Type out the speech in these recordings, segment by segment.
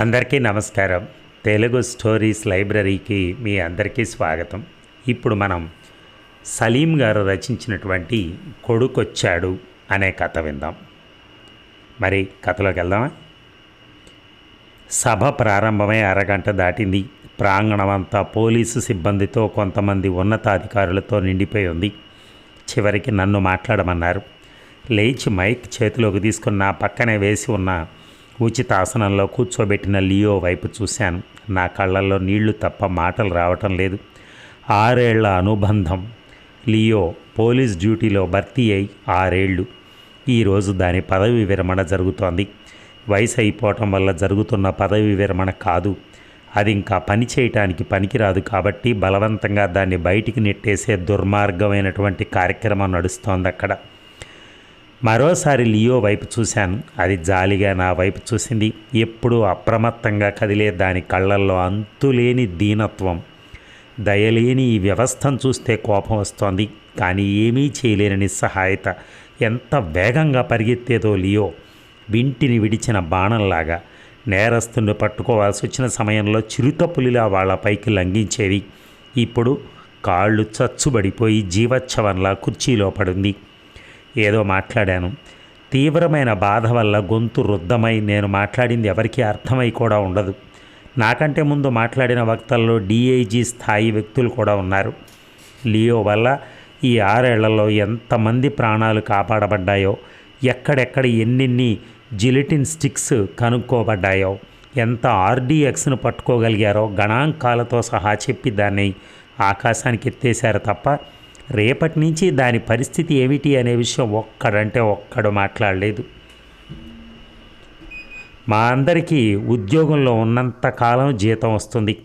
అందరికీ నమస్కారం. తెలుగు స్టోరీస్ లైబ్రరీకి మీ అందరికీ స్వాగతం. ఇప్పుడు మనం సలీం గారు రచించినటువంటి కొడుకొచ్చాడు అనే కథ విందాం. మరి కథలోకి వెళ్దామా? సభ ప్రారంభమై అరగంట దాటింది. ప్రాంగణమంతా పోలీసు సిబ్బందితో కొంతమంది ఉన్నతాధికారులతో నిండిపోయి ఉంది. చివరికి నన్ను మాట్లాడమన్నారు. లేచి మైక్ చేతిలోకి తీసుకున్న పక్కనే వేసి ఉన్న ఉచిత ఆసనంలో కూర్చోబెట్టిన లియో వైపు చూశాను. నా కళ్ళల్లో నీళ్ళు తప్ప మాటలు రావటం లేదు. ఆరేళ్ళ అనుబంధం. లియో పోలీస్ డ్యూటీలో భర్తీ అయి ఆరేళ్ళు ఈరోజు దాని పదవి విరమణ జరుగుతోంది. వయసు అయిపోవటం వల్ల జరుగుతున్న పదవి విరమణ కాదు. అది ఇంకా పని చేయటానికి పనికిరాదు కాబట్టి బలవంతంగా దాన్ని బయటికి నెట్టేసే దుర్మార్గమైనటువంటి కార్యక్రమం నడుస్తోంది అక్కడ మరోసారి లియో వైపు చూశాను. అది జాలిగా నా వైపు చూసింది. ఎప్పుడూ అప్రమత్తంగా కదిలే దాని కళ్ళల్లో అంతులేని దీనత్వం. దయలేని ఈ వ్యవస్థను చూస్తే కోపం వస్తోంది. కానీ ఏమీ చేయలేని నిస్సహాయత. ఎంత వేగంగా పరిగెత్తేదో లియో. వింటిని విడిచిన బాణంలాగా. నేరస్తుని పట్టుకోవాల్సి వచ్చిన సమయంలో చిరుతపులిలా వాళ్ళ పైకి లంఘించేది. ఇప్పుడు కాళ్ళు చచ్చుబడిపోయి జీవచ్ఛవంలా కుర్చీలో పడింది. ఏదో మాట్లాడాను. తీవ్రమైన బాధ వల్ల గొంతు రుద్దమై నేను మాట్లాడింది ఎవరికీ అర్థమై కూడా ఉండదు. నాకంటే ముందు మాట్లాడిన వక్తల్లో డిఐజీ స్థాయి వ్యక్తులు కూడా ఉన్నారు. లియో వల్ల ఈ ఆరేళ్ళలో ఎంతమంది ప్రాణాలు కాపాడబడ్డాయో ఎక్కడెక్కడ ఎన్నెన్ని జిలిటిన్ స్టిక్స్ కనుక్కోబడ్డాయో ఎంత ఆర్డీఎక్స్ను పట్టుకోగలిగారో గణాంకాలతో సహా చెప్పి దాన్ని ఆకాశానికి ఎత్తేశారు తప్ప రేపటి నుంచి దాని పరిస్థితి ఏమిటి అనే విషయం ఒక్కడంటే ఒక్కడు మాట్లాడలేదు. మా అందరికీ ఉద్యోగంలో ఉన్నంత కాలం జీతం వస్తుంది.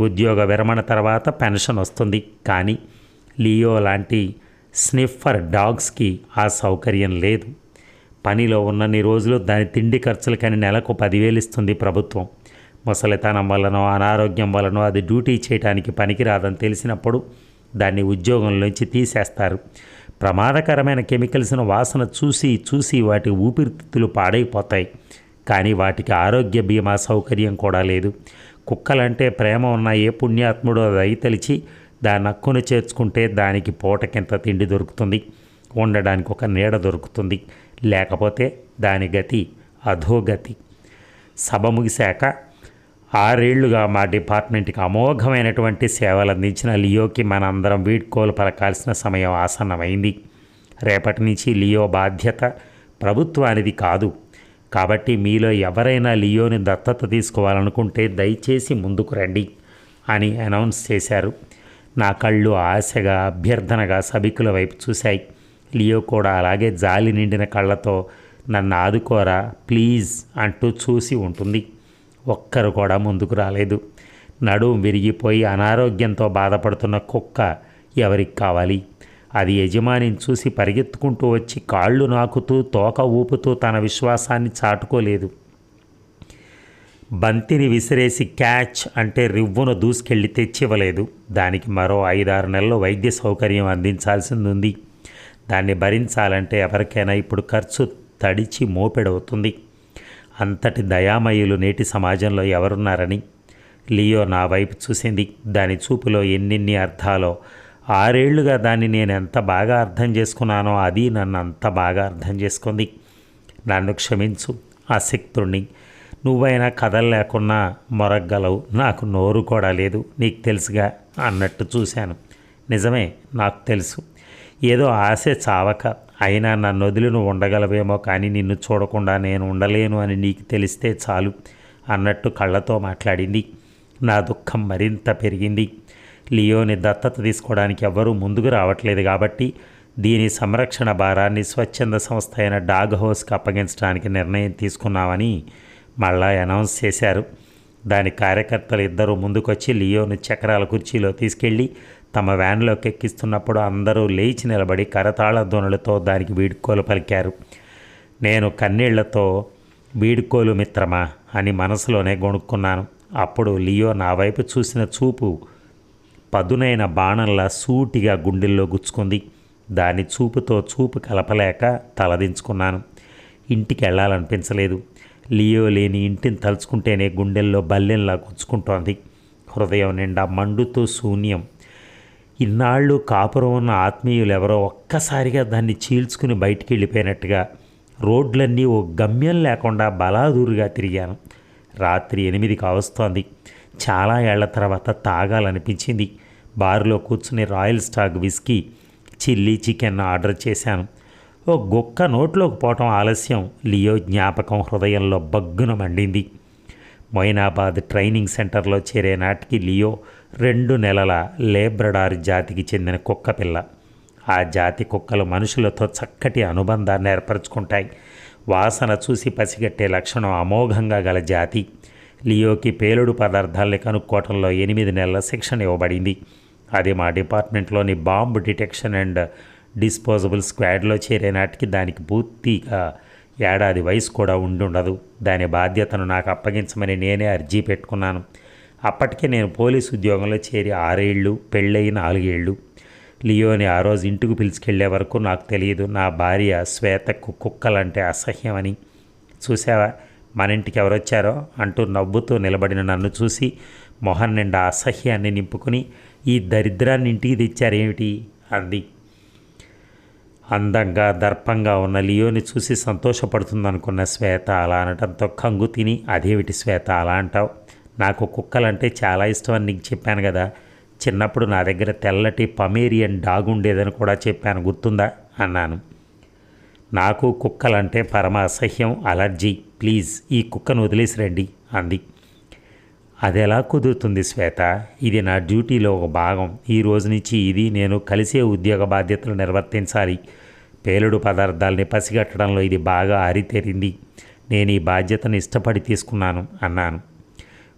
ఉద్యోగ విరమణ తర్వాత పెన్షన్ వస్తుంది. కానీ లియో లాంటి స్నిఫర్ డాగ్స్కి ఆ సౌకర్యం లేదు. పనిలో ఉన్నన్ని రోజులు దాని తిండి ఖర్చులకని నెలకు పదివేలు ఇస్తుంది ప్రభుత్వం. ముసలితనం వలనో అనారోగ్యం వలనో అది డ్యూటీ చేయడానికి పనికిరాదని తెలిసినప్పుడు దాన్ని ఉద్యోగంలోంచి తీసేస్తారు. ప్రమాదకరమైన కెమికల్స్ను వాసన చూసి చూసి వాటి ఊపిరితిత్తులు పాడైపోతాయి. కానీ వాటికి ఆరోగ్య బీమా సౌకర్యం కూడా లేదు. కుక్కలంటే ప్రేమ ఉన్న ఏ పుణ్యాత్ముడో దయతలిచి దాని హక్కును చేర్చుకుంటే దానికి పూటకింత తిండి దొరుకుతుంది. ఉండడానికి ఒక నీడ దొరుకుతుంది. లేకపోతే దాని గతి అధోగతి. సభ ముగిశాక ఆరేళ్ళుగా మా డిపార్ట్మెంట్కి అమోఘమైనటువంటి సేవలు అందించిన లియోకి మనందరం వీడ్కోలు పలకాల్సిన సమయం ఆసన్నమైంది. రేపటి నుంచి లియో బాధ్యత ప్రభుత్వానిది కాదు. కాబట్టి మీలో ఎవరైనా లియోని దత్తత తీసుకోవాలనుకుంటే దయచేసి ముందుకు రండి అని అనౌన్స్ చేశారు. నా కళ్ళు ఆశగా అభ్యర్థనగా సభికుల వైపు చూశాయి. లియో కూడా అలాగే జాలి నిండిన కళ్ళతో నన్ను ఆదుకోరా ప్లీజ్ అంటూ చూసి ఉంటుంది. ఒక్కరు కూడా ముందుకు రాలేదు. నడుం విరిగిపోయి అనారోగ్యంతో బాధపడుతున్న కుక్క ఎవరికి కావాలి? అది యజమానిని చూసి పరిగెత్తుకుంటూ వచ్చి కాళ్ళు నాకుతూ తోక ఊపుతూ తన విశ్వాసాన్ని చాటుకోలేదు. బంతిని విసిరేసి క్యాచ్ అంటే రివ్వును దూసుకెళ్ళి తెచ్చివ్వలేదు. దానికి మరో ఐదారు నెలలు వైద్య సౌకర్యం అందించాల్సింది ఉంది దాన్ని భరించాలంటే ఎవరికైనా ఇప్పుడు ఖర్చు తడిచి మోపెడవుతుంది. అంతటి దయామయులు నేటి సమాజంలో ఎవరున్నారని లియో నా వైపు చూసింది. దాని చూపులో ఎన్నిన్ని అర్థాలో ఆరేళ్ళుగా దాన్ని నేను ఎంత బాగా అర్థం చేసుకున్నానో అది నన్ను అంత బాగా అర్థం చేసుకుంది. నన్ను క్షమించు అశక్తుణ్ణి నువ్వైనా కథలు లేకున్నా మొరగ్గలవు. నాకు నోరు కూడా లేదు. నీకు తెలుసుగా అన్నట్టు చూశాను. నిజమే నాకు తెలుసు. ఏదో ఆశ చావక అయినా నన్ను వదిలి నువ్వు ఉండగలవేమో కానీ నిన్ను చూడకుండా నేను ఉండలేను అని నీకు తెలిస్తే చాలు అన్నట్టు కళ్ళతో మాట్లాడింది. నా దుఃఖం మరింత పెరిగింది. లియోని దత్తత తీసుకోవడానికి ఎవ్వరూ ముందుకు రావట్లేదు కాబట్టి దీని సంరక్షణ భారాన్ని స్వచ్ఛంద సంస్థ అయిన డాగ్ హౌస్కి అప్పగించడానికి నిర్ణయం తీసుకున్నామని మళ్ళా అనౌన్స్ చేశారు. దాని కార్యకర్తలు ఇద్దరు ముందుకొచ్చి లియోను చక్రాల కుర్చీలో తీసుకెళ్ళి తమ వ్యాన్లోకి ఎక్కిస్తున్నప్పుడు అందరూ లేచి నిలబడి కరతాళ ధ్వనులతో దానికి వీడుకోలు పలికారు. నేను కన్నీళ్ళతో వీడుకోలు మిత్రమా అని మనసులోనే గొణుక్కున్నాను. అప్పుడు లియో నా వైపు చూసిన చూపు పదునైన బాణంలా సూటిగా గుండెల్లో గుచ్చుకుంది. దాని చూపుతో చూపు కలపలేక తలదించుకున్నాను. ఇంటికి వెళ్ళాలనిపించలేదు. లియో లేని ఇంటిని తలుచుకుంటేనే గుండెల్లో బల్లెంలా గుచ్చుకుంటోంది. హృదయం నిండా మండుతూ శూన్యం. ఇన్నాళ్ళు కాపురం ఉన్న ఆత్మీయులు ఎవరో ఒక్కసారిగా దాన్ని చీల్చుకుని బయటికి వెళ్ళిపోయినట్టుగా రోడ్లన్నీ ఓ గమ్యం లేకుండా బలాదూరుగా తిరిగాను. రాత్రి ఎనిమిది కావస్తోంది చాలా ఏళ్ళ తర్వాత తాగాలనిపించింది. బారులో కూర్చుని Royal Stag whisky chilli chicken order చేశాను. ఓ గుక్క నోట్లోకి పోవటం ఆలస్యం. లియో జ్ఞాపకం హృదయంలో బగ్గున మండింది. మొయినాబాద్ ట్రైనింగ్ సెంటర్లో చేరే నాటికి లియో రెండు నెలల లేబ్రడార్ జాతికి చెందిన కుక్క పిల్ల. ఆ జాతి కుక్కలు మనుషులతో చక్కటి అనుబంధాన్ని ఏర్పరచుకుంటాయి. వాసన చూసి పసిగట్టే లక్షణం అమోఘంగా గల జాతి. లియోకి పేలుడు పదార్థాల్ని కనుక్కోవటంలో ఎనిమిది నెలల శిక్షణ ఇవ్వబడింది. అది మా డిపార్ట్మెంట్లోని బాంబు డిటెక్షన్ అండ్ డిస్పోజబుల్ స్క్వాడ్లో చేరే నాటికి దానికి పూర్తిగా ఏడాది వయసు కూడా ఉండుండదు. దాని బాధ్యతను నాకు అప్పగించమని నేనే అర్జీ పెట్టుకున్నాను. అప్పటికే నేను పోలీసు ఉద్యోగంలో చేరి ఆరేళ్ళు పెళ్ళయి నాలుగేళ్ళు. లియోని ఆ రోజు ఇంటికి పిలుచుకెళ్ళే వరకు నాకు తెలియదు. నా భార్య శ్వేతకు కుక్కలంటే అసహ్యమని. చూసావా మన ఇంటికి ఎవరొచ్చారో అంటూ నవ్వుతూ నిలబడిన నన్ను చూసి మొహం నిండా అసహ్యాన్ని నింపుకుని ఈ దరిద్రాన్ని ఇంటికి తెచ్చారేమిటి? అంది. అందంగా దర్పంగా ఉన్న లియోని చూసి సంతోషపడుతుందనుకున్న శ్వేత అలా అనటంతో కంగు తిని అదేమిటి శ్వేత అలా అంటావు? నాకు కుక్కలంటే చాలా ఇష్టం అని నీకు చెప్పాను కదా. చిన్నప్పుడు నా దగ్గర తెల్లటి పమేరియన్ డాగ్ ఉండేదని కూడా చెప్పాను గుర్తుందా? అన్నాను. నాకు కుక్కలంటే పరమ అసహ్యం అలర్జీ. ప్లీజ్ ఈ కుక్కను వదిలేసి రండి అంది. అది ఎలా కుదురుతుంది శ్వేత? ఇది నా డ్యూటీలో ఒక భాగం. ఈ రోజు నుంచి ఇది నేను కలిసే ఉద్యోగ బాధ్యతలు నిర్వర్తించాలి. పేలుడు పదార్థాలని పసిగట్టడంలో ఇది బాగా ఆరితేరింది నేను ఈ బాధ్యతను ఇష్టపడి తీసుకున్నాను అన్నాను.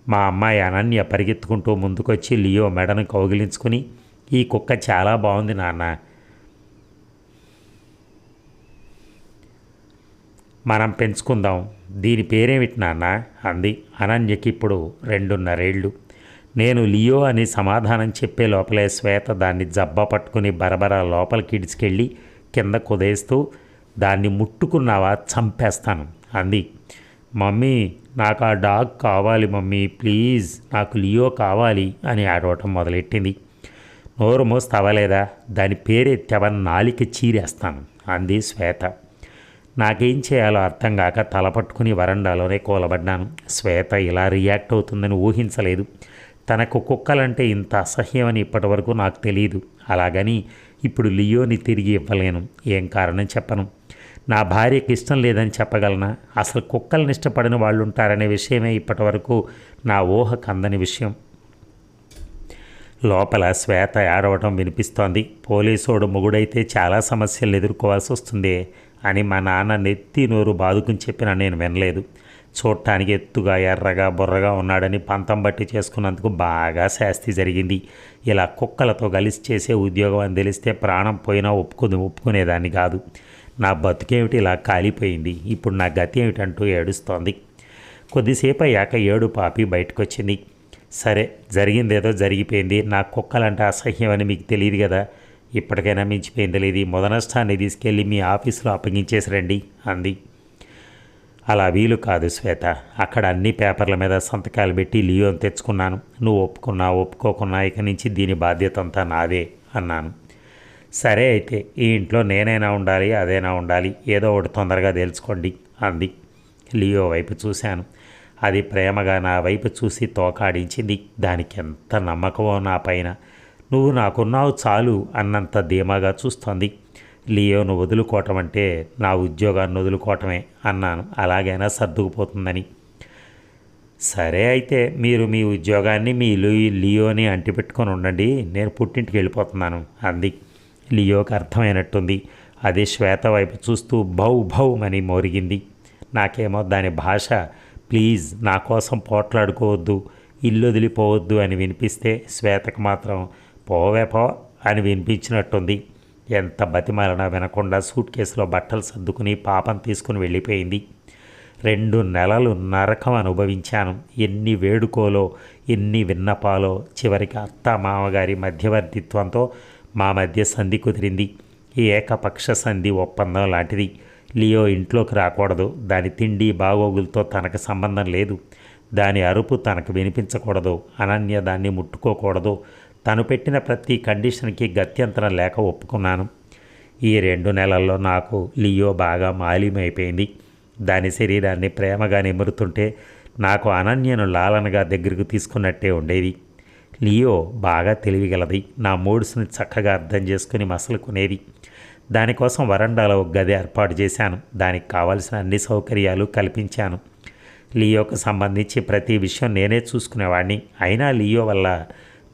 మా అమ్మాయి అనన్య పరిగెత్తుకుంటూ ముందుకొచ్చి లియో మెడను కౌగిలించుకుని ఈ కుక్క చాలా బాగుంది నాన్న. మనం పెంచుకుందాం. దీని పేరేమిటి నాన్న? అంది అనన్యకి ఇప్పుడు రెండున్నరేళ్ళు. నేను లియో అని సమాధానం చెప్పే లోపలే శ్వేత దాన్ని జబ్బ పట్టుకుని బరబర లోపలికి ఇడిచికెళ్ళి కింద కుదేస్తూ దాన్ని ముట్టుకున్నావా? చంపేస్తాను అంది. మమ్మీ నాకు ఆ డాగ్ కావాలి మమ్మీ ప్లీజ్ నాకు లియో కావాలి అని ఆడవటం మొదలెట్టింది. నోరు మోస్తావలేదా దాని పేరెత్తావని నాలిక చీరేస్తాను అంది శ్వేత. నాకేం చేయాలో అర్థం కాక తల పట్టుకుని వరండాలోనే కూలబడ్డాను. శ్వేత ఇలా రియాక్ట్ అవుతుందని ఊహించలేదు. తనకు కుక్కలంటే ఇంత అసహ్యమని ఇప్పటివరకు నాకు తెలియదు అలాగని ఇప్పుడు లియోని తిరిగి ఇవ్వలేను. ఏం కారణం చెప్పను. నా భార్యకి ఇష్టం లేదని చెప్పగలనా? అసలు కుక్కలను ఇష్టపడిన వాళ్ళు ఉంటారనే విషయమే ఇప్పటివరకు నా ఊహ కందని విషయం. లోపల శ్వేత ఏడవటం వినిపిస్తోంది. పోలీసోడు మొగుడైతే చాలా సమస్యలు ఎదుర్కోవాల్సి వస్తుంది. అని మా నాన్న నెత్తి నోరు బాదుకుని చెప్పిన నేను వినలేదు. చూడటానికి ఎత్తుగా ఎర్రగా బుర్రగా ఉన్నాడని పంతం బట్టి చేసుకున్నందుకు బాగా శాస్తి జరిగింది. ఇలా కుక్కలతో కలిసి చేసే ఉద్యోగం అని తెలిస్తే ప్రాణం పోయినా ఒప్పుకుని ఒప్పుకునేదాన్ని కాదు. నా బతుకేమిటి ఇలా కాలిపోయింది? ఇప్పుడు నా గతి ఏమిటంటూ ఏడుస్తోంది. కొద్దిసేపు అయ్యాక ఏడు పాపి బయటకు వచ్చింది సరే జరిగిందేదో జరిగిపోయింది. నా కుక్కలంటే అసహ్యం అని మీకు తెలియదు కదా? ఇప్పటికైనా మించిపోయింది లేదు. మొదనష్టాన్ని తీసుకెళ్ళి మీ ఆఫీసులో అప్పగించేసి రండి అంది. అలా వీలు కాదు శ్వేత. అక్కడ అన్ని పేపర్ల మీద సంతకాలు పెట్టి లియోని తెచ్చుకున్నాను. నువ్వు ఒప్పుకున్నా ఒప్పుకోకున్నా ఇక నుంచి దీని బాధ్యత అంతా నాదే అన్నాను. సరే అయితే ఈ ఇంట్లో నేనైనా ఉండాలి అదైనా ఉండాలి. ఏదో ఒకటి తొందరగా తెలుసుకోండి అంది. లియో వైపు చూశాను. అది ప్రేమగా నా వైపు చూసి తోకాడించింది. దానికి ఎంత నమ్మకమో నా పైన. నువ్వు నాకున్నావు చాలు అన్నంత ధీమాగా చూస్తోంది. లియోను వదులుకోవటం అంటే నా ఉద్యోగాన్ని వదులుకోవటమే అన్నాను. అలాగైనా సర్దుకుపోతుందని. సరే అయితే మీరు మీ ఉద్యోగాన్ని మీ లి- లియోని అంటిపెట్టుకొని ఉండండి. నేను పుట్టింటికి వెళ్ళిపోతున్నాను అంది. లియోకి అర్థమైనట్టుంది. అది శ్వేత వైపు చూస్తూ భౌ భౌ అని మోరిగింది. నాకేమో దాని భాష ప్లీజ్ నా కోసం పోట్లాడుకోవద్దు ఇల్లు వదిలిపోవద్దు అని వినిపిస్తే శ్వేతకు మాత్రం పోవే పో అని వినిపించినట్టుంది. ఎంత బతిమాలన వినకుండా సూట్ కేసులో బట్టలు సర్దుకుని పాపం తీసుకుని వెళ్ళిపోయింది. రెండు నెలలు నరకం అనుభవించాను. ఎన్ని వేడుకోలో ఎన్ని విన్నపాలో చివరికి అత్త మామగారి మధ్యవర్తిత్వంతో మా మధ్య సంధి కుదిరింది. ఏకపక్ష సంధి ఒప్పందం లాంటిది. లియో ఇంట్లోకి రాకూడదు. దాని తిండి బాగోగులతో తనకు సంబంధం లేదు. దాని అరుపు తనకు వినిపించకూడదు. అనన్య దాన్ని ముట్టుకోకూడదు. తను పెట్టిన ప్రతి కండిషన్కి గత్యంతరం లేక ఒప్పుకున్నాను. ఈ రెండు నెలల్లో నాకు లియో బాగా మాలిమైపోయింది. దాని శరీరాన్ని ప్రేమగా నిమురుతుంటే నాకు అనన్యను లాలనగా దగ్గరకు తీసుకున్నట్టే ఉండేది. లియో బాగా తెలివిగలది. నా మూడ్స్ని చక్కగా అర్థం చేసుకుని మసలుకునేది. దానికోసం వరండాలో ఒక గది ఏర్పాటు చేశాను. దానికి కావాల్సిన అన్ని సౌకర్యాలు కల్పించాను. లియోకు సంబంధించి ప్రతి విషయం నేనే చూసుకునేవాడిని అయినా లియో వల్ల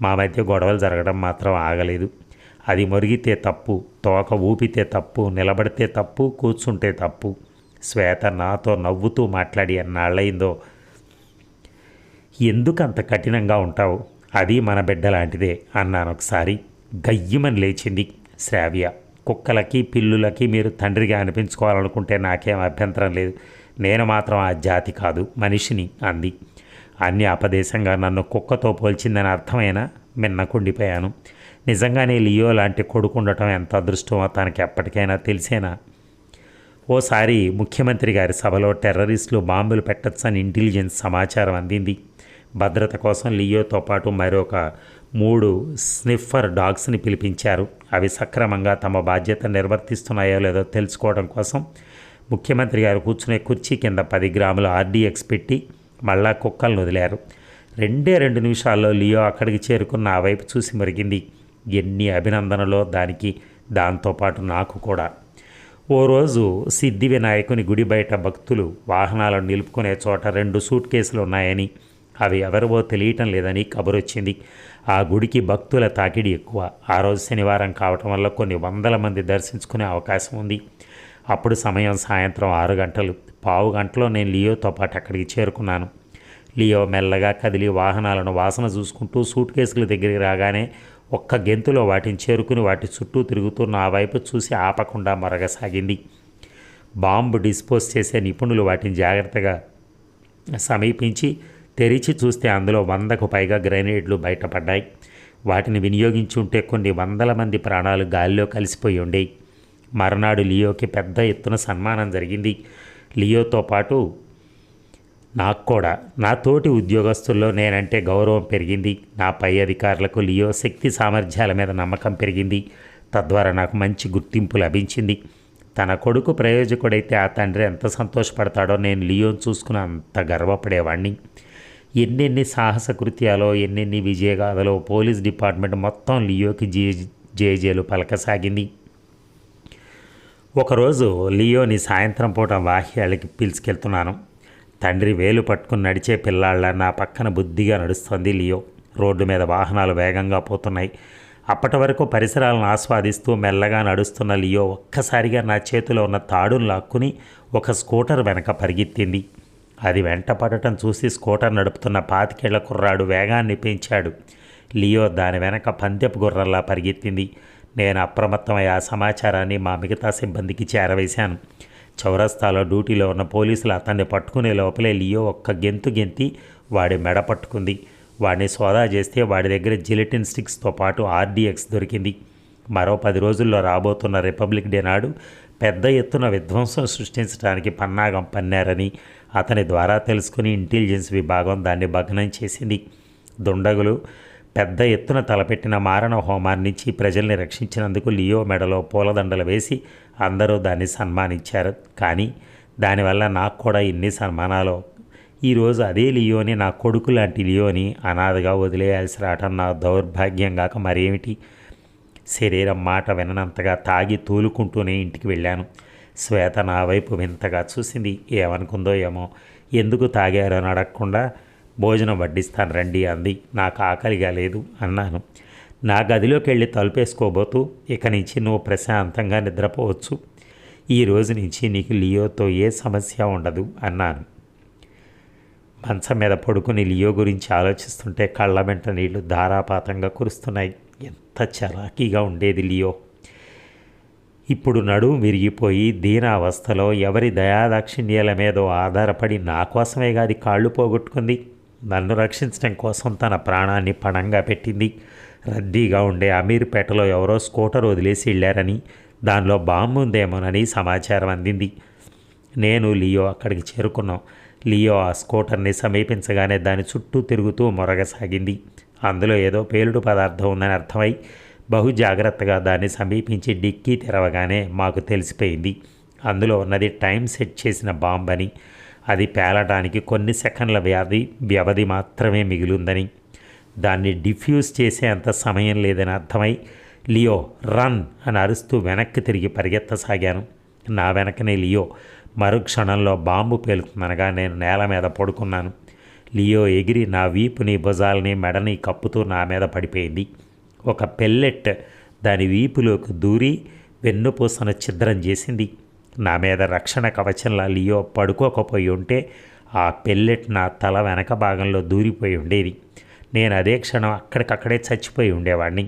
మా మధ్య గొడవలు జరగడం మాత్రం ఆగలేదు. అది మొరిగితే తప్పు తోక ఊపితే తప్పు నిలబడితే తప్పు కూర్చుంటే తప్పు. శ్వేత నాతో నవ్వుతూ మాట్లాడి అన్నాళ్ళయిందో ఎందుకు అంత కఠినంగా ఉంటావు? అది మన బిడ్డ లాంటిదే అన్నాను ఒకసారి. గయ్యమని లేచింది శ్రావ్య. కుక్కలకి పిల్లులకి మీరు తండ్రిగా అనిపించుకోవాలనుకుంటే నాకేం అభ్యంతరం లేదు. నేను మాత్రం ఆ జాతి కాదు మనిషిని అంది. అన్ని అపదేశంగా నన్ను కుక్కతో పోల్చిందని అర్థమైనా? మిన్నకుండిపోయాను నిజంగానే లియో లాంటి కొడుకు ఉండటం ఎంత అదృష్టమో తనకి ఎప్పటికైనా తెలిసేనా? ఓసారి ముఖ్యమంత్రి గారి సభలో టెర్రరిస్టులు బాంబులు పెట్టచ్చని ఇంటెలిజెన్స్ సమాచారం అందింది. భద్రత కోసం లియోతో పాటు మరొక మూడు స్నిఫర్ డాగ్స్ని పిలిపించారు. అవి సక్రమంగా తమ బాధ్యత నిర్వర్తిస్తున్నాయో లేదో తెలుసుకోవడం కోసం ముఖ్యమంత్రి గారు కూర్చునే కుర్చీ కింద పది గ్రాముల ఆర్డీఎక్స్ పెట్టి మళ్ళా కుక్కలను వదిలారు. రెండే రెండు నిమిషాల్లో లియో అక్కడికి చేరుకున్న ఆ వైపు చూసి మరిగింది. ఎన్ని అభినందనలో దానికి దాంతోపాటు నాకు కూడా. ఓ రోజు సిద్ధి వినాయకుని గుడి బయట భక్తులు వాహనాలను నిలుపుకునే చోట రెండు సూట్ కేసులు ఉన్నాయని అవి ఎవరివో తెలియటం లేదని కబురొచ్చింది. ఆ గుడికి భక్తుల తాకిడి ఎక్కువ. ఆ రోజు శనివారం కావటం వల్ల కొన్ని వందల మంది దర్శించుకునే అవకాశం ఉంది. అప్పుడు సమయం సాయంత్రం ఆరు గంటలు. పావు గంటలో నేను లియోతో పాటు అక్కడికి చేరుకున్నాను. లియో మెల్లగా కదిలి వాహనాలను వాసన చూసుకుంటూ సూట్ కేసుల దగ్గరికి రాగానే ఒక్క గెంతులో వాటిని చేరుకుని వాటి చుట్టూ తిరుగుతూ నా వైపు చూసి ఆపకుండా మరగసాగింది. బాంబు డిస్పోజ్ చేసే నిపుణులు వాటిని జాగ్రత్తగా సమీపించి తెరిచి చూస్తే అందులో వందకు పైగా గ్రెనేడ్లు బయటపడ్డాయి. వాటిని వినియోగించుంటే కొన్ని వందల మంది ప్రాణాలు గాలిలో కలిసిపోయి ఉండేవి మర్నాడు లియోకి పెద్ద ఎత్తున సన్మానం జరిగింది. లియోతో పాటు నాకు కూడా. నా తోటి ఉద్యోగస్తుల్లో నేనంటే గౌరవం పెరిగింది. నా పై అధికారులకు లియో శక్తి సామర్థ్యాల మీద నమ్మకం పెరిగింది. తద్వారా నాకు మంచి గుర్తింపు లభించింది. తన కొడుకు ప్రయోజకుడైతే ఆ తండ్రి ఎంత సంతోషపడతాడో నేను లియోని చూసుకుని అంత గర్వపడేవాడిని ఎన్నెన్ని సాహస కృత్యాలో ఎన్నెన్ని విజయగాథలో పోలీస్ డిపార్ట్మెంట్ మొత్తం లియోకి జే జేజేలు పలకసాగింది. ఒకరోజు లియోని సాయంత్రం పూట వాహ్యాలకి పిలుచుకెళ్తున్నాను. తండ్రి వేలు పట్టుకుని నడిచే పిల్లాళ్ళ నా పక్కన బుద్ధిగా నడుస్తుంది లియో. రోడ్డు మీద వాహనాలు వేగంగా పోతున్నాయి. అప్పటి వరకు పరిసరాలను ఆస్వాదిస్తూ మెల్లగా నడుస్తున్న లియో ఒక్కసారిగా నా చేతిలో ఉన్న తాడును లాక్కుని ఒక స్కూటర్ వెనక పరిగెత్తింది. అది వెంట పడటం చూసి స్కూటర్ నడుపుతున్న పాతికేళ్ళ కుర్రాడు వేగాన్ని పెంచాడు. లియో దాని వెనక పందెపు గుర్రల్లా పరిగెత్తింది. నేను అప్రమత్తమై ఆ సమాచారాన్ని మా మిగతా సిబ్బందికి చేరవేశాను. చౌరస్తాలో డ్యూటీలో ఉన్న పోలీసులు అతన్ని పట్టుకునే లోపలే లియో ఒక్క గెంతు గెంతి వాడి మెడ పట్టుకుంది. వాడిని సోదా చేస్తే వాడి దగ్గర జిలెటిన్ స్టిక్స్తో పాటు ఆర్డీఎక్స్ దొరికింది. మరో పది రోజుల్లో రాబోతున్న రిపబ్లిక్ డే నాడు పెద్ద ఎత్తున విధ్వంసం సృష్టించడానికి పన్నాగం పన్నారని అతని ద్వారా తెలుసుకుని ఇంటెలిజెన్స్ విభాగం దాన్ని భగ్నం చేసింది. దుండగులు పెద్ద ఎత్తున తలపెట్టిన మారణ హోమాన్నించి ప్రజల్ని రక్షించినందుకు లియో మెడలో పూలదండలు వేసి అందరూ దాన్ని సన్మానించారు. కానీ దానివల్ల నాకు కూడా ఇన్ని సన్మానాలు. ఈరోజు అదే లియోని నా కొడుకు లాంటి లియోని అనాథగా వదిలేయాల్సి రావటం నా దౌర్భాగ్యం కాక మరేమిటి? శరీరం మాట విననంతగా తాగి తూలుకుంటూనే ఇంటికి వెళ్ళాను. శ్వేత నా వైపు వింతగా చూసింది. ఏమనుకుందో ఏమో. ఎందుకు తాగారో అడగకుండా భోజనం వడ్డిస్తాను రండి అంది. నాకు ఆకలిగా లేదు అన్నాను. నా గదిలోకి వెళ్ళి తలుపేసుకోబోతూ ఇక నుంచి నువ్వు ప్రశాంతంగా నిద్రపోవచ్చు. ఈ రోజు నుంచి నీకు లియోతో ఏ సమస్య ఉండదు అన్నాను. మంచం మీద పడుకుని లియో గురించి ఆలోచిస్తుంటే కళ్ళ వెంట నీళ్ళు ధారాపాతంగా కురుస్తున్నాయి. ఎంత చలాకీగా ఉండేది లియో. ఇప్పుడు నడుము విరిగిపోయి దీనావస్థలో ఎవరి దయాదాక్షిణ్యాల మీదో ఆధారపడి నా కోసమే కాదు కాళ్ళు పోగొట్టుకుంది. నన్ను రక్షించడం కోసం తన ప్రాణాన్ని పణంగా పెట్టింది. రద్దీగా ఉండే అమీర్పేటలో ఎవరో స్కూటర్ వదిలేసి వెళ్ళారని దానిలో బాంబు ఉందేమోనని సమాచారం అందింది. నేను లియో అక్కడికి చేరుకున్నాం. లియో ఆ స్కూటర్ని సమీపించగానే దాని చుట్టూ తిరుగుతూ మొరగసాగింది. అందులో ఏదో పేలుడు పదార్థం ఉందని అర్థమై బహు జాగ్రత్తగా దాన్ని సమీపించి డిక్కీ తెరవగానే మాకు తెలిసిపోయింది. అందులో ఉన్నది టైం సెట్ చేసిన బాంబ్ అని అది పేలడానికి కొన్ని సెకండ్ల వ్యాధి వ్యవధి మాత్రమే మిగిలిందని. దాన్ని డిఫ్యూజ్ చేసే అంత సమయం లేదని అర్థమై లియో రన్ అని అరుస్తూ వెనక్కి తిరిగి పరిగెత్తసాగాను. నా వెనకనే లియో మరుక్షణంలో బాంబు పేలుతుందనగా నేను నేల మీద పడుకున్నాను. లియో ఎగిరి నా వీపుని భుజాలని మెడని కప్పుతూ నా మీద పడిపోయింది. ఒక పెల్లెట్ దాని వీపులోకి దూరి వెన్నుపూసను ఛిద్రం చేసింది. నా మీద రక్షణ కవచంలా లియో పడుకోకపోయి ఉంటే ఆ పెల్లెట్ నా తల వెనక భాగంలో దూరిపోయి ఉండేది. నేను అదే క్షణం అక్కడికక్కడే చచ్చిపోయి ఉండేవాడిని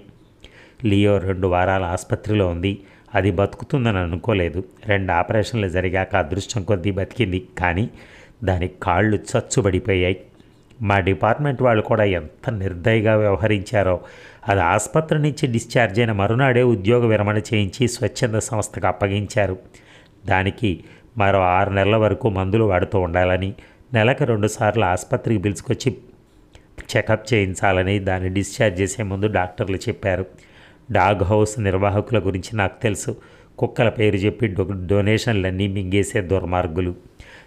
లియో రెండు వారాల ఆసుపత్రిలో ఉంది. అది బతుకుతుందని అనుకోలేదు. రెండు ఆపరేషన్లు జరిగాక అదృష్టం కొద్దీ బతికింది. కానీ దాని కాళ్ళు చచ్చుబడిపోయాయి. మా డిపార్ట్మెంట్ వాళ్ళు కూడా ఎంత నిర్దయగా వ్యవహరించారో! అది ఆసుపత్రి నుంచి డిశ్చార్జ్ అయిన మరునాడే ఉద్యోగ విరమణ చేయించి స్వచ్ఛంద సంస్థకు అప్పగించారు. దానికి మరో ఆరు నెలల వరకు మందులు వాడుతూ ఉండాలని నెలకు రెండుసార్లు ఆసుపత్రికి పిలుచుకొచ్చి చెకప్ చేయించాలని దాన్ని డిశ్చార్జ్ చేసే ముందు డాక్టర్లు చెప్పారు. డాగ్ హౌస్ నిర్వాహకుల గురించి నాకు తెలుసు. కుక్కల పేరు చెప్పి డొ డొనేషన్లన్నీ మింగేసే దుర్మార్గులు.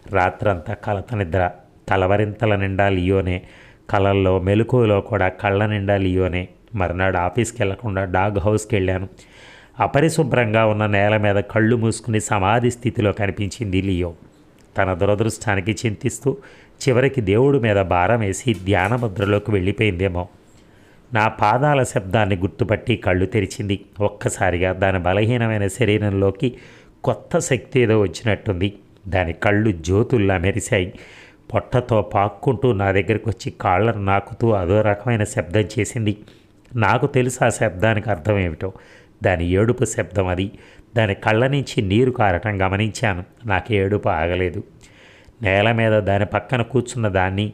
రాత్రంతా కలత నిద్ర కలవరింతల నిండా లియోనే కలల్లో మెలకువలో కూడా కళ్ళ నిండా లియోనే. మర్నాడు ఆఫీస్కి వెళ్ళకుండా డాగ్ హౌస్కి వెళ్ళాను. అపరిశుభ్రంగా ఉన్న నేల మీద కళ్ళు మూసుకుని సమాధి స్థితిలో కనిపించింది లియో. తన దురదృష్టానికి చింతిస్తూ చివరికి దేవుడి మీద భారం వేసి ధ్యానముద్రలోకి వెళ్ళిపోయిందేమో. నా పాదాల శబ్దాన్ని గుర్తుపట్టి కళ్ళు తెరిచింది. ఒక్కసారిగా దాని బలహీనమైన శరీరంలోకి కొత్త శక్తి ఏదో వచ్చినట్టుంది. దాని కళ్ళు జ్యోతుల్లా మెరిశాయి. పొట్టతో పాక్కుంటూ నా దగ్గరికి వచ్చి కాళ్ళను నాకుతూ అదో రకమైన శబ్దం చేసింది. నాకు తెలుసు ఆ శబ్దానికి అర్థం ఏమిటో. దాని ఏడుపు శబ్దం అది. దాని కళ్ళ నుంచి నీరు కారటం గమనించాను. నాకు ఏడుపు ఆగలేదు. నేల మీద దాని పక్కన కూర్చున్న దాన్ని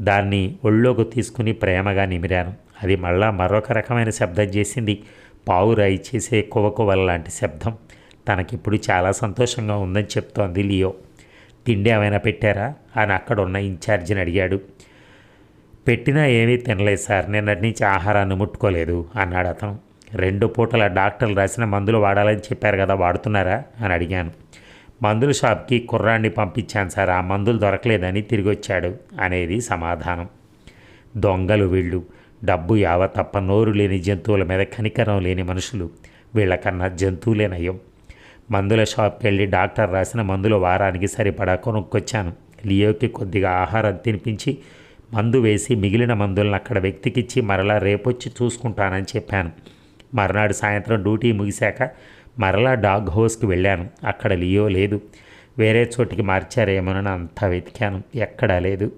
దాన్ని ఒళ్ళోకి తీసుకుని ప్రేమగా నిమిరాను. అది మళ్ళా మరొక రకమైన శబ్దం చేసింది. పావురాయి చేసే కువకువల లాంటి శబ్దం. తనకిప్పుడు చాలా సంతోషంగా ఉందని చెప్తోంది లియో. తిండి ఏమైనా పెట్టారా? అని అక్కడ ఉన్న ఇన్ఛార్జిని అడిగాడు. పెట్టినా ఏమీ తినలేదు సార్. నిన్నటి నుంచి ఆహారాన్ని ముట్టుకోలేదు అన్నాడు అతను. రెండు పూటల డాక్టర్లు రాసిన మందులు వాడాలని చెప్పారు కదా వాడుతున్నారా? అని అడిగాను. మందుల షాప్కి కుర్రాన్ని పంపించాను సార్ ఆ మందులు దొరకలేదని తిరిగి వచ్చాడు అనేది సమాధానం. దొంగలు వీళ్ళు. డబ్బు యావ తప్ప నోరు లేని జంతువుల మీద కనికరం లేని మనుషులు. వీళ్ళకన్నా జంతువులే నయం. మందుల షాప్కి వెళ్ళి డాక్టర్ రాసిన మందులు వారానికి సరిపడా కొనుక్కొచ్చాను. లియోకి కొద్దిగా ఆహారం తినిపించి మందు వేసి మిగిలిన మందులను అక్కడ వ్యక్తికిచ్చి మరలా రేపొచ్చి చూసుకుంటానని చెప్పాను. మర్నాడు సాయంత్రం డ్యూటీ ముగిశాక మరలా డాగ్ హౌస్కి వెళ్ళాను. అక్కడ లియో లేదు. వేరే చోటికి మార్చారేమోనని అంతా వెతికాను. ఎక్కడా లేదు.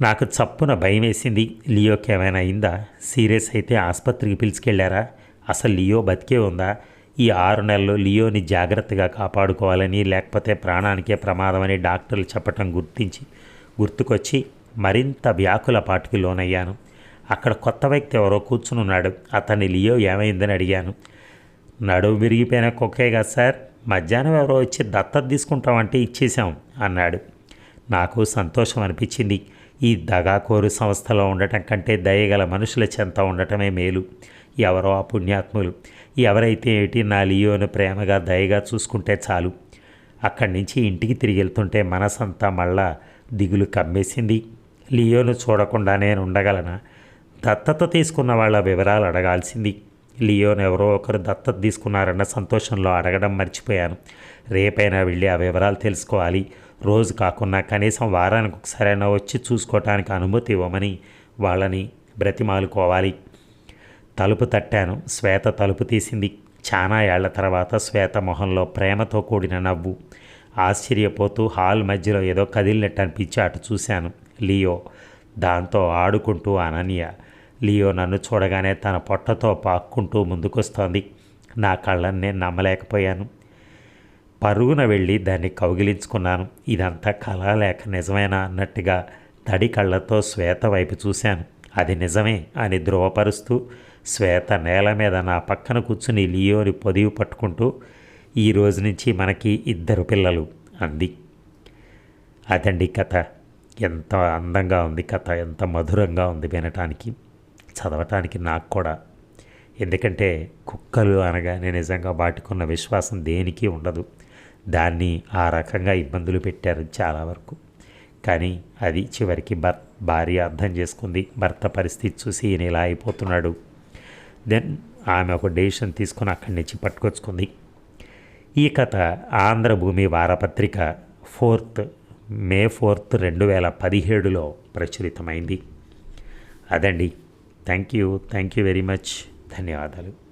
నాకు చప్పున భయం వేసింది లియోకి ఏమైనా అయిందా? సీరియస్ అయితే ఆసుపత్రికి పిలుచుకెళ్ళారా? అసలు లియో బతికే ఉందా? ఈ ఆరు నెలలు లియోని జాగ్రత్తగా కాపాడుకోవాలని లేకపోతే ప్రాణానికే ప్రమాదమని డాక్టర్లు చెప్పటం గుర్తించి గుర్తుకొచ్చి మరింత వ్యాకుల పాటుకి లోనయ్యాను. అక్కడ కొత్త వ్యక్తి ఎవరో కూర్చుని ఉన్నాడు. అతన్ని లియో ఏమైందని అడిగాను. నడువు విరిగిపోయిన కుక్కే కదా సార్. మధ్యాహ్నం ఎవరో వచ్చి దత్తత తీసుకుంటామంటే ఇచ్చేసాం అన్నాడు. నాకు సంతోషం అనిపించింది. ఈ దగాకోరు సంస్థలో ఉండటం కంటే దయగల మనుషుల చెంత ఉండటమే మేలు. ఎవరో ఆ పుణ్యాత్ములు. ఎవరైతే ఏటి నా లియోను ప్రేమగా దయగా చూసుకుంటే చాలు. అక్కడి నుంచి ఇంటికి తిరిగి వెళ్తుంటే మనసంతా మళ్ళా దిగులు కమ్మేసింది. లియోను చూడకుండా నేను ఉండగలనా? దత్తత తీసుకున్న వాళ్ళ వివరాలు అడగాల్సింది. లియోను ఎవరో ఒకరు దత్తత తీసుకున్నారన్న సంతోషంలో అడగడం మర్చిపోయాను. రేపైనా వెళ్ళి ఆ వివరాలు తెలుసుకోవాలి. రోజు కాకుండా కనీసం వారానికి ఒకసారైనా వచ్చి చూసుకోవటానికి అనుమతి ఇవ్వమని వాళ్ళని బ్రతిమాలుకోవాలి. తలుపు తట్టాను. శ్వేత తలుపు తీసింది. చాలా ఏళ్ళ తర్వాత శ్వేత మొహంలో ప్రేమతో కూడిన నవ్వు. ఆశ్చర్యపోతూ హాల్ మధ్యలో ఏదో కదిలినట్టు అనిపించి అటు చూశాను. లియో దాంతో ఆడుకుంటూ అనన్య లియో నన్ను చూడగానే తన పొట్టతో పాక్కుంటూ ముందుకొస్తోంది. నా కళ్ళని నేను నమ్మలేకపోయాను. పరుగున వెళ్ళి దాన్ని కౌగిలించుకున్నాను. ఇదంతా కళ లేక నిజమేనా అన్నట్టుగా తడి కళ్ళతో శ్వేత వైపు చూశాను. అది నిజమే అని ధృవపరుస్తూ శ్వేత నేల మీద నా పక్కన కూర్చుని లియోని పొదివి పట్టుకుంటూ ఈ రోజు నుంచి మనకి ఇద్దరు పిల్లలు అంది. అదండి కథ. ఎంత అందంగా ఉంది కథ. ఎంత మధురంగా ఉంది వినటానికి. చదవటానికి నాకు కూడా. ఎందుకంటే కుక్కలు అనగానే నిజంగా వాటికున్న విశ్వాసం దేనికి ఉండదు. దాన్ని ఆ రకంగా ఇబ్బందులు పెట్టారు చాలా వరకు. కానీ అది చివరికి భర్ భార్య అర్థం చేసుకుంది. భర్త పరిస్థితి చూసి ఈయన ఇలా అయిపోతున్నాడు. దెన్ ఆమె ఒక డెసిషన్ తీసుకుని అక్కడి నుంచి పట్టుకొచ్చుకుంది. ఈ కథ ఆంధ్రభూమి వారపత్రిక ఫోర్త్ మే ఫోర్త్ రెండు వేల పదిహేడులో ప్రచురితమైంది. అదండి. Thank you thank you very much ధన్యవాదాలు.